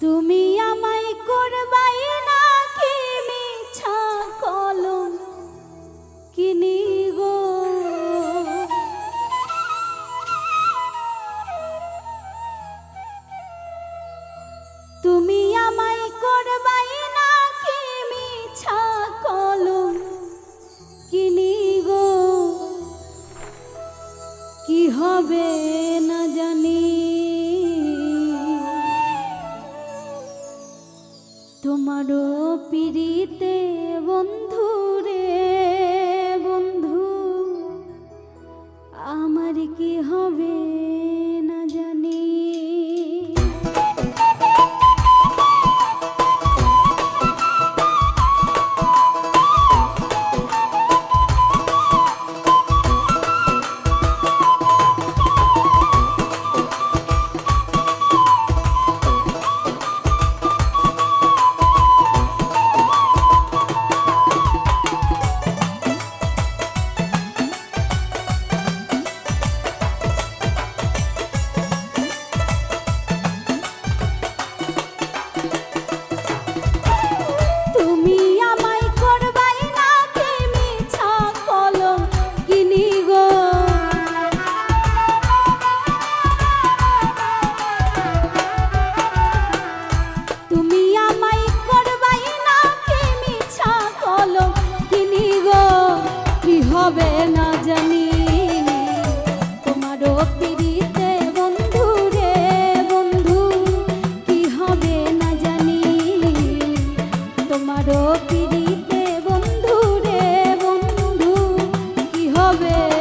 তুমি তোমার পিড়িতে বন্ধু রে বন্ধু। আমার কি হবে love it.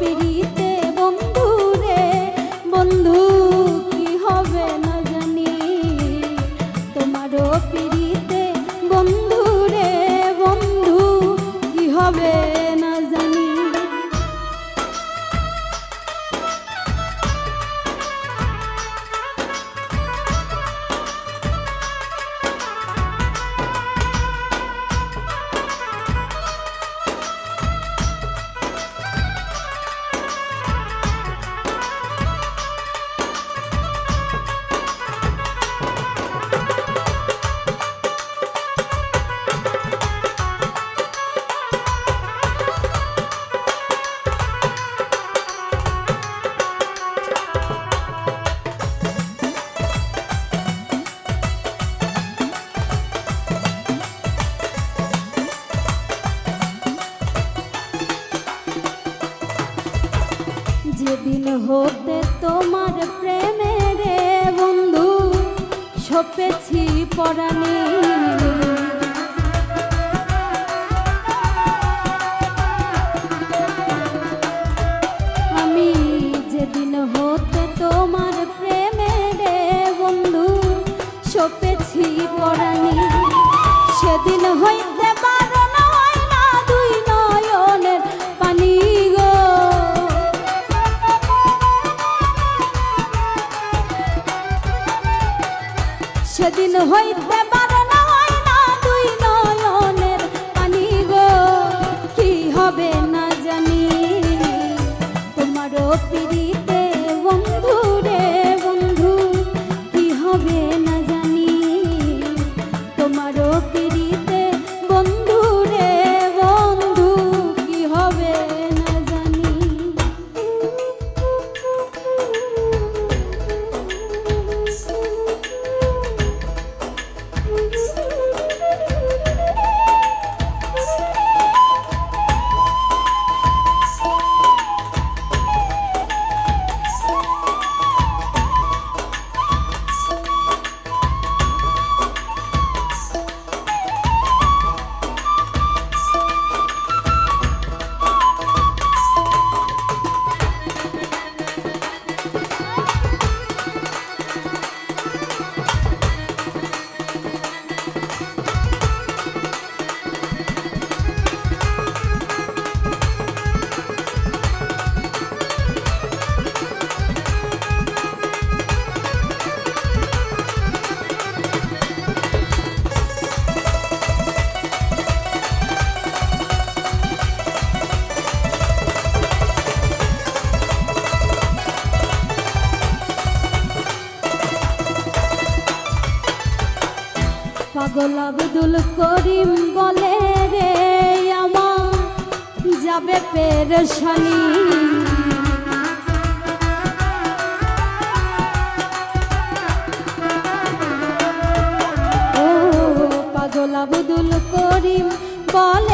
would. ছপেছি পরাণী। আমি যেদিন হতে তোমার প্রেমে রে বন্ধু ছপেছি পরাণী। সেদিন হয়ে সেদিন হইতে পাগল আব্দুল করিম বলে রে আমার যাবে পেরেশানি। ও পাগল আব্দুল করিম বলে